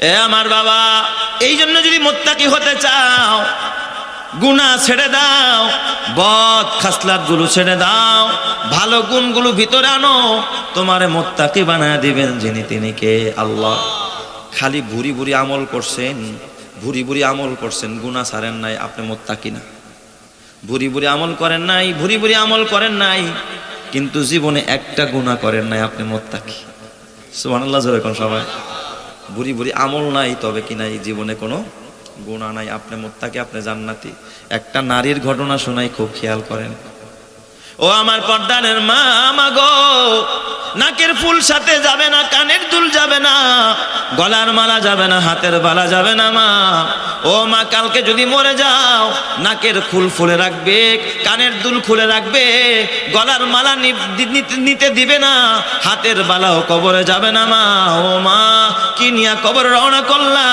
এ আমার বাবা এই জন্য যদি মোত্তাকি হতে চাও গুণা ছেড়ে দাও, বদ খাসলাতগুলো ছেড়ে দাও, ভালো গুণগুলো ভিতরে আনো, তোমারে মোত্তাকি বানায় দিবেন যিনি তিনি কে? আল্লাহ। খালি ভুরি ভুরি আমল করছেন, ভুরি ভুরি আমল করছেন গুণা ছাড়েন নাই, আপনি মোত্তাকি না। ভুরি ভুরি আমল করেন নাই, ভুরি ভুরি আমল করেন নাই, কিন্তু জীবনে একটা গুণা করেন নাই, আপনি মোত্তাকি। সুবহানাল্লাহ, জোরে কোন সবাই। বুড়ি বুড়ি আমল নাই, তবে কি নাই জীবনে কোনো গুণা নাই। আপনি মোত্তাকে, আপনি জান্নাতি। একটা নারীর ঘটনা শোনাই খুব খেয়াল করেন। ও আমার পর্দানের মা আমাগো নাকের ফুল সাথে যাবে না, কানের দুল যাবে না, গলার মালা যাবে না, হাতের বালা যাবে না মা। ও মা, কালকে যদি মরে যাও, নাকের ফুল ফুলে রাখবে, কানের দুল খুলে রাখবে, গলার মালা নিতে দিবে না, হাতের বালাও কবরে যাবে না মা। ও মা, কি নিয়া কবর রওনা করলা?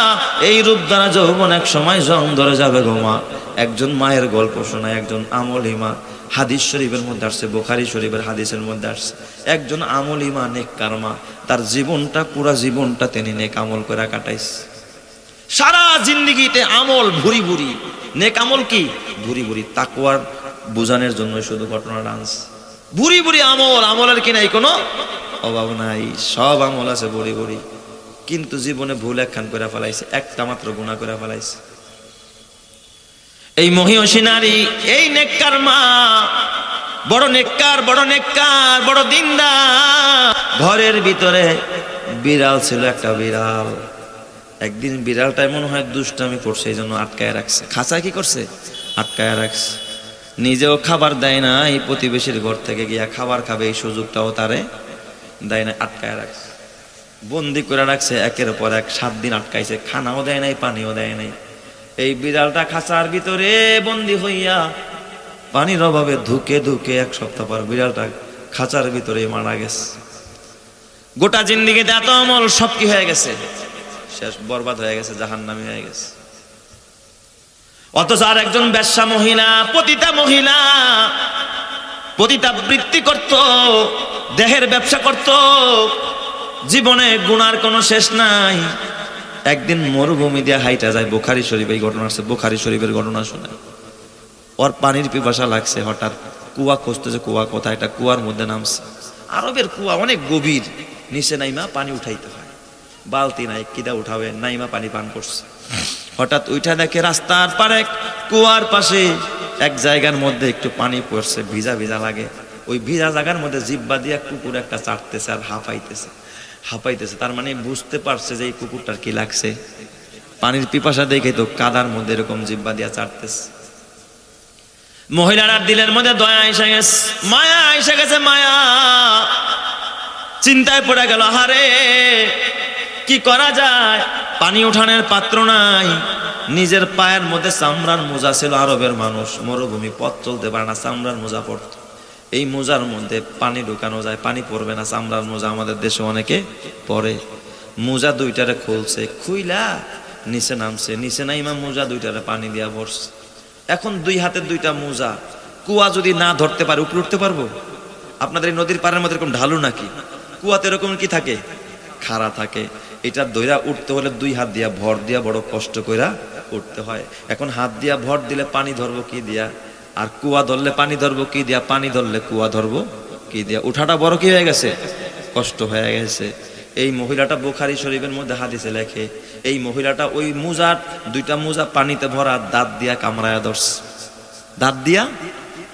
এই রূপ দ্বারা যৌবন এক সময় জং ধরে যাবে গো মা। একজন মায়ের গল্প শোনায়, একজন আমলি মা। হাদিস শরীফের মধ্যে আসছে, বোখারি শরীফের হাদিসের মধ্যে আসছে। একজন আমলি মা নেক কারমা, তার জীবনটা, পুরা জীবনটা তিনি নেক আমল করে কাটাইছে। সারা জিন্দিগিতে আমল ভুরি ভুরি। নেক আমল কি? ভুরি ভুরি। তাকুয়ার বোঝানোর জন্য শুধু ঘটনা ডান্স ভুরি ভুরি আমল, আমলের কি নাই কোনো অভাব নাই। সব আমল আছে ভুরি ভুরি। কিন্তু জীবনে ভুল একখান করে ফেলাইছে, একটা মাত্র গুণা করে ফেলাইছে। এই মহিষী নারী, এই নেককার মা, বড় নেককার বড় নেককার, বড় দিনদার। ঘরের ভিতরে বিড়াল ছিল একটা বিড়াল। একদিন বিড়ালটা মনে হয় দুষ্টামি করছে, এই জন্য আটকায় রাখছে। খাঁচায় কি করছে? আটকায় রাখছে। নিজেও খাবার দেয় না, এই প্রতিবেশীর ঘর থেকে গিয়া খাবার খাবে, এই সুযোগটাও তারে দেয় না, আটকায় রাখছে। বন্দি করে রাখছে, একের পর এক সাত দিন আটকাইছে, খানাও দেয় নাই, পানিও দেয় নাই। এই বিড়ালটা খাঁচার ভিতরে বন্দি হইয়া পানির অভাবে ধুকে ধুকে এক সপ্তাহ পর বিড়ালটা খাঁচার ভিতরে মারা গেছে। গোটা জিন্দিগিতে এত আমল সব কি হয়ে গেছে? শেষ বরবাদ হয়ে গেছে, জাহান্নামি হয়ে গেছে। অথচ আর একজন ব্যবসা মহিলা, পতিতা মহিলা, পতিতা বৃত্তি করত, দেহের ব্যবসা করত, জীবনে গুনার কোনো শেষ নাই। একদিন মরুভূমি দিয়ে হাইটা যায় বোখারি শরীফ, এই ঘটনা আছে, বোখারি শরীফের ঘটনা শোনে। ওর পানির পিপাসা লাগছে হঠাৎ। কুয়া খুঁজতেছে, কুয়া কোথায়? একটা কুয়ার মধ্যে নামছে। আরবের কুয়া অনেক গভীর। নিচে নাইমা পানি উঠাইতে হয়। বালতি নাই, কিদা উঠাবে? নাইমা পানি পান করছে। হঠাৎ উঠা দেখে রাস্তার পারে কুয়ার পাশে এক জায়গার মধ্যে একটু পানি পড়ছে, ভিজা ভিজা লাগে। ওই ভিজা জায়গার মধ্যে জিব্বা দিয়া কুকুর একটা চাটতেছে আর হাঁপাইতেছে। হাঁপাইতেছে। তার মানে বুঝতে পারছে যে এই কুকুরটার কি লাগছে। পানির পিপাসা দেখে তো কাদার মধ্যে এরকম জিব্বা দিয়া চাটতেছে। মহিলারা দিলের মধ্যে দয়া এসে গেছে, মায়া এসে গেছে, মায়া। চিন্তায় পড়ে গেল হারে কি করা যায়? পানি উঠানের পাত্র নাই। নিজের পায়ের মধ্যে চামড়ার মোজা ছিল আরবের মানুষ। মরুভূমি পথ চলতে পারে না, চামড়ার মোজা পড়তো। এই মোজার মধ্যে পানি ঢুকানো যায়, পানি পড়বে না, চামড়ার মোজা আমাদের দেশে অনেকে পরে। মোজা দুইটারে খুলছে, খুইলা নিচে নামছে, নিচে নাইমা মোজা দুইটারে পানি দিয়া ভরছে। এখন দুই হাতের দুইটা মোজা, কুয়া যদি না ধরতে পারে, উপরে উঠতে পারব? আপনাদের এই নদীর পাড়ের মধ্যে এরকম ঢালু নাকি? কুয়াতে এরকম কি থাকে? খাড়া থাকে। এটা দইরা উঠতে হলে দুই হাত দিয়া ভর দিয়া বড় কষ্ট কইরা উঠতে হয়। এখন হাত দিয়া ভর দিলে পানি ধরবো কি দিয়া? আর কুয়া ধরলে পানি ধরবো, কি দিয়া পানি ধরলে কুয়া ধরবো, কি দিয়া? উঠাটা বড় কি হয়ে গেছে? কষ্ট হয়ে গেছে। এই মহিলাটা বুখারি শরীফের মধ্যে হাদিসে লেখে, এই মহিলাটা ওই মুজার, দুইটা মুজা পানিতে ভরা দাঁত দিয়া কামড়ায়া ধরছে। দাঁত দিয়া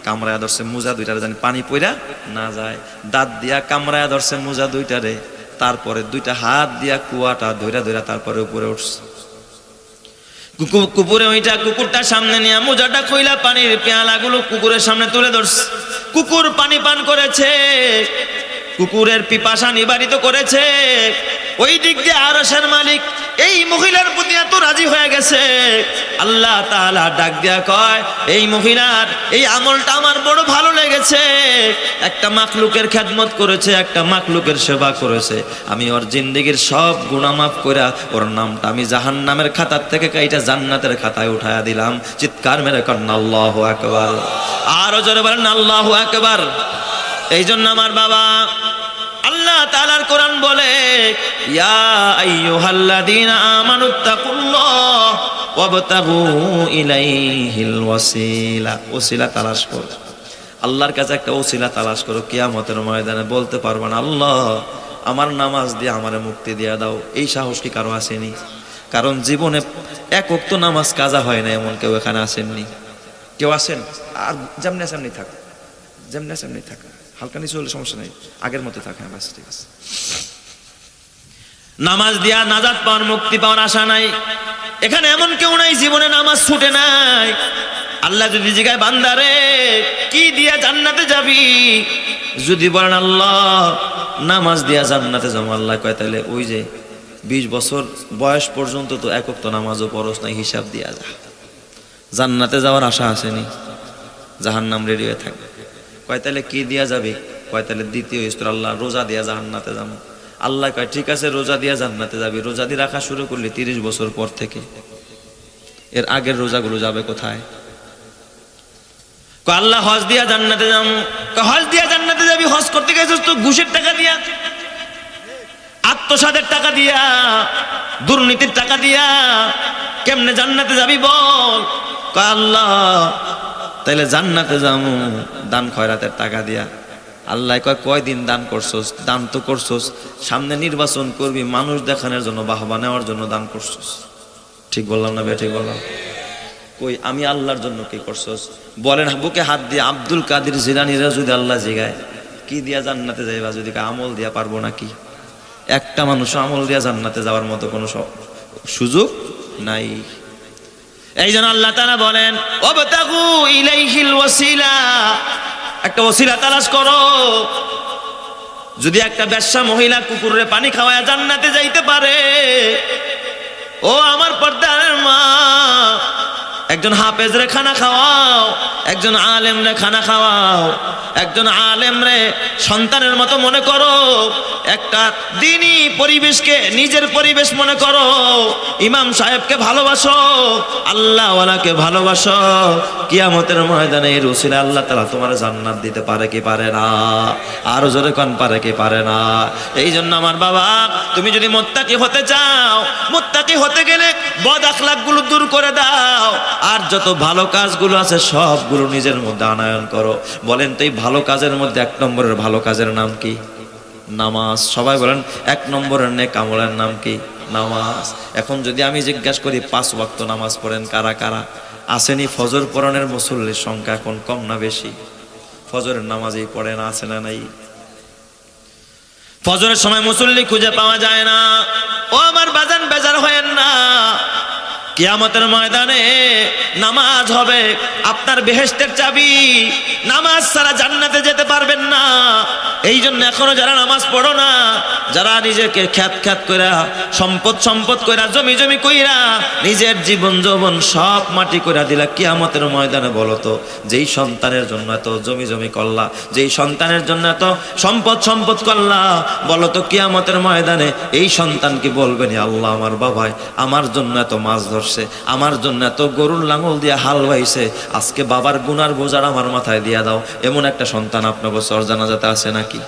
কামড়ায়া ধরছে, মুজা দুইটারে জানি পানি পইরা না যায়। দাঁত দিয়া কামড়ায়া ধরছে মুজা দুইটারে, তারপরে দুইটা হাত দিয়া কুয়াটা ধইরা ধইরা তারপরে উপরে উঠছে। কুকুর ওইটা কুকুরটা সামনে নিয়ে মোজাটা কইলা পানির পেয়ালাগুলো কুকুরের সামনে তুলে ধরছে। কুকুর পানি পান করেছে। কুকুরের পিপাসা নিবারিত করেছে। ওই দিক দিয়ে আরসের মালিক, এই মহিলার প্রতি এত রাজি হয়ে গেছে? আল্লাহ তাআলা ডাক দিয়া কয়, এই মহিলার, এই আমলটা আমার বড় ভালো লেগেছে। একটা মাখলুকের খেদমত করেছে, একটা মাখলুকের সেবা করেছে। আমি ওর জিন্দেগির সব গুণা মাফ করে ওর নামটা আমি জাহান্নামের খাতার থেকে কাইটা জান্নাতের খাতায় উঠায়া দিলাম। চিৎকার মেরে কন্যা আল্লাহ একবার আরও জোরে বলেন, আল্লাহ একবার এই জন্য আমার বাবা তাআলার কোরআন বলে, ইয়া আল্লাহর কাছে একটা ওসিলা তালাশ করো, কিয়ামতের ময়দানে। বলতে পারবে না, আল্লাহ, আমার নামাজ দিয়ে আমারে মুক্তি দিয়ে দাও। এই সাহস কি কারও আসেনি? কারণ জীবনে এক অক্ত নামাজ কাজা হয় না এমন কেউ এখানে আসেননি। কেউ আসেন? আর যেমনি সেমনি থাক যেমনি সেমনি থাক। হালকা নিচু হলে সমস্যা নেই। আগের মতো থাক হ্যাঁ ঠিক আছে। নামাজ দিয়া নাজাত পাওয়ার, মুক্তি পাওয়ার আশা নাই। এখানে এমন কেউ নাই জীবনে নামাজ ছুটে নাই। আল্লাহ যদি জিগায় বান্দারে কি দিয়া জান্নাতে যাবি? যদি বলেন, আল্লাহ, নামাজ দিয়া জান্নাতে যাব, আল্লাহ কয় তাহলে ওই যে বিশ বছর বয়স পর্যন্ত তো একক তো নামাজও পরশ নাই, হিসাব দিয়া যা। জান্নাতে যাওয়ার আশা আসেনি। নাম রেডি হয়ে থাকবে। কয় তাহলে কি দিয়া যাবে? কয় তাহলে দ্বিতীয় স্তর, আল্লাহ রোজা দিয়া জাহান্নাতে যাব আল্লাহ কয়, ঠিক আছে, রোজা দিয়া জান্নাতে যাবি। রোজা দিয়ে রাখা শুরু করলে তিরিশ বছর পর থেকে। এর আগের রোজাগুলো যাবে কোথায়? আল্লাহ হজ দিয়া জান্নাতে যাব হজ দিয়া জান্নাতে যাবি? হজ করতে গেছিস তো ঘুষের টাকা দিয়া আত্মসাদের টাকা দিয়া, দুর্নীতির টাকা দিয়া। কেমনে জান্নাতে যাবি বল? আল্লাহ তাইলে জান্নাতে যাব দান খয়রাতের টাকা দিয়া। আল্লাহ কয় কয়দিন দান করছোস? দান তো করছোস। সামনে নির্বাচন করবি, মানুষ দেখানোর জন্য, বাহবা নেওয়ার জন্য দান করছোস। ঠিক বললাম না বে, ঠিক বললাম। কই, আমি আল্লাহর জন্য কি করছোস? বলেন, বুকে হাত দিয়ে আব্দুল কাদির জিলানিরা যদি আল্লাহ জিগায়। কি দিয়া জান্নাতে যাইবা? যদি কা আমল দিয়া পারব নাকি? একটা মানুষ আমল দিয়া জান্নাতে যাওয়ার মতো কোনো সুযোগ নাই। এই জন্য আল্লাহ তাআলা বলেন ইলাইহিল একটা ওসিলা তালাশ করো। যদি একটা ব্যবসা মহিলা কুকুরে পানি খাওয়ায় জান্নাতে যাইতে পারে, ও আমার পর্দার মা, একজন হাফেজ রে খানা খাওয়াও, একজন আলেম রে খানা খাওয়াও, একজন আলেম রে সন্তানের মতো মনে করো একটা দিনই পরিবেশকে নিজের পরিবেশ মনে করো। ইমাম সাহেবকে ভালোবাসো, আল্লাহওয়ালাকে ভালোবাসো। কিয়ামতের ময়দানে এই রসিলে আল্লাহ তালা তোমার জান্নাত দিতে পারে কি পারে না? আরও জোরে কন, পারে কি পারে না? এই জন্য আমার বাবা, তুমি যদি মোত্তাকি হতে চাও, মোত্তাকি হতে গেলে বদ আখলাকগুলো দূর করে দাও। আর যত ভালো কাজগুলো আছে, সবগুলো নিজের মধ্যে আনায়ন করো। বলেন তো এই ভালো কাজের মধ্যে এক নম্বরের ভালো কাজের নাম কি? নামাজ। সবাই বলেন, এক নম্বরের নেক আমলের নাম কি? নামাজ। এখন যদি আমি জিজ্ঞাসা করি, পাঁচ ওয়াক্ত নামাজ পড়েন কারা কারা? আসেনি ফজর পড়ানোর মুসল্লির সংখ্যা এখন কম না বেশি? ফজরের নামাজেই পড়ে না, আছে না নাই? ফজরের সময় মুসল্লি খুঁজে পাওয়া যায় না। ও আমার বাজান বেজার হয়েন না। কিয়ামতের ময়দানে নামাজ হবে। আপনার বেহেস্তের চাবি নামাজ ছাড়া জান্নাতে যেতে পারবেন না। এই জন্য এখনও যারা নামাজ পড়ো না, যারা নিজেকে খ্যাত খ্যাত কইরা, সম্পদ সম্পদ কইরা, জমি জমি কইরা নিজের জীবন যৌবন সব মাটি কইরা দিলা, কিয়ামতের ময়দানে বলো তো, যেই সন্তানের জন্য এত জমি জমি করলা, যেই সন্তানের জন্য এত সম্পদ সম্পদ করলা, বলো তো কিয়ামতের ময়দানে এই সন্তান কি বলবেন আল্লাহ, আমার বাবাই, আমার জন্য এত মাছ ধরছে আমার জন্য এত গরুর লাঙল দিয়ে হাল বাইছে। আজকে বাবার গুনার বোঝার আমার মাথায় দিয়া দাও। এমন একটা সন্তান আপনার বছর যাতে আছে নাকি?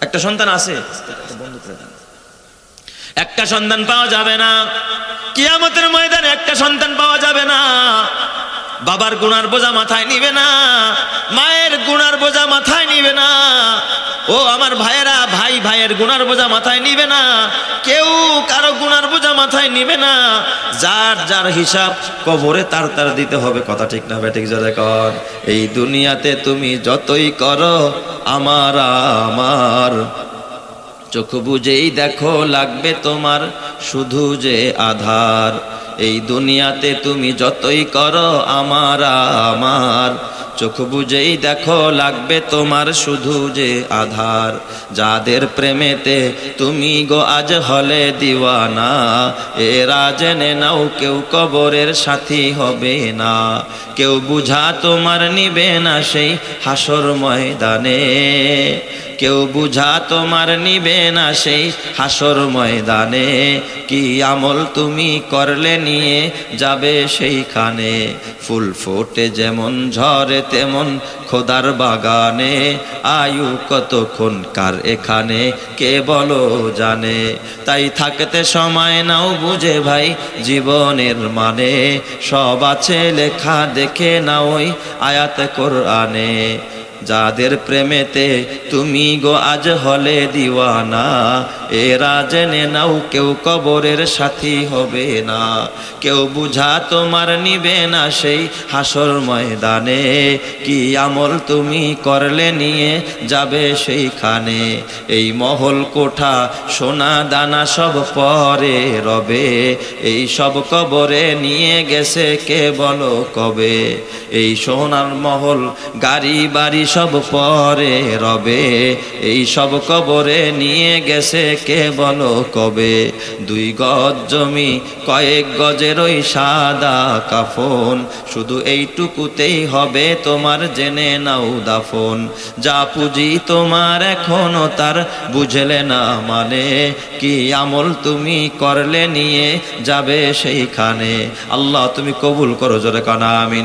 একটা সন্তান আছে। একটা সন্তান পাওয়া যাবে না। কিয়ামতের ময়দানে একটা সন্তান পাওয়া যাবে না। বাবার গুনার বোঝা মাথায় নিবে না, মায়ের গুনার বোঝা মাথায় নিবে না। ও আমার ভাইয়েরা, ভাই ভাইয়ের গুনার বোঝা মাথায় নিবে না, কেউ কারও গুনার বোঝা মাথায় নিবে না। যার যার হিসাব কবরে তার তার দিতে হবে, কথা ঠিক না বেঠিক জোরে কর। এই দুনিয়াতে তুমি যতই করো, আমার আমার চোখ বুঝেই দেখো, লাগবে তোমার শুধু যে আধার। এই দুনিয়াতে তুমি যতই করো, আমার আমার। চোখ বুঝেই দেখো, লাগবে তোমার শুধু যে আধার। যাদের প্রেমেতে তুমি গো আজ হলে দিওয়ানা, এরা জেনে নাও কেউ কবরের সাথী হবে না। কেউ বুঝা তোমার নিবে না সেই হাসর ময়দানে। কেউ বুঝা তোমার নিবে না সেই হাসর ময়দানে। কি আমল তুমি করলে নিয়ে যাবে সেইখানে? ফুল ফোটে যেমন ঝরে তেমন খোদার বাগানে। আয়ু কতক্ষণ কার এখানে, কে বলো জানে? তাই থাকতে সময় নাও বুঝে ভাই জীবনের মানে। সব আছে লেখা দেখে না ওই আয়াত কোরআনে। যাদের প্রেমেতে তুমি গো আজ হলে দিওয়ানা, এরা জেনে নাও কেউ কবরের সাথী হবে না। কেউ বুঝা তোমার নিবে না সেই হাসর ময়দানে, কি আমল তুমি করলে নিয়ে যাবে সেইখানে। এই মহল কোঠা, সোনা দানা সব পরে রবে, এই সব কবরে নিয়ে গেছে কে বলো কবে? এই সোনার মহল, গাড়ি বাড়ি সব পরে রবে, এই সব কবরে নিয়ে গেছে কে বলো কবে? দুই গজ জমি, কয়েক গজের ওই সাদা কাফন, শুধু এইটুকুতেই হবে তোমার জেনে নাও দাফন। যা পুঁজি তোমার এখনও তার বুঝলে না মানে কি আমল তুমি করলে নিয়ে যাবে সেইখানে। আল্লাহ তুমি কবুল করো জোরে কানা, আমিন।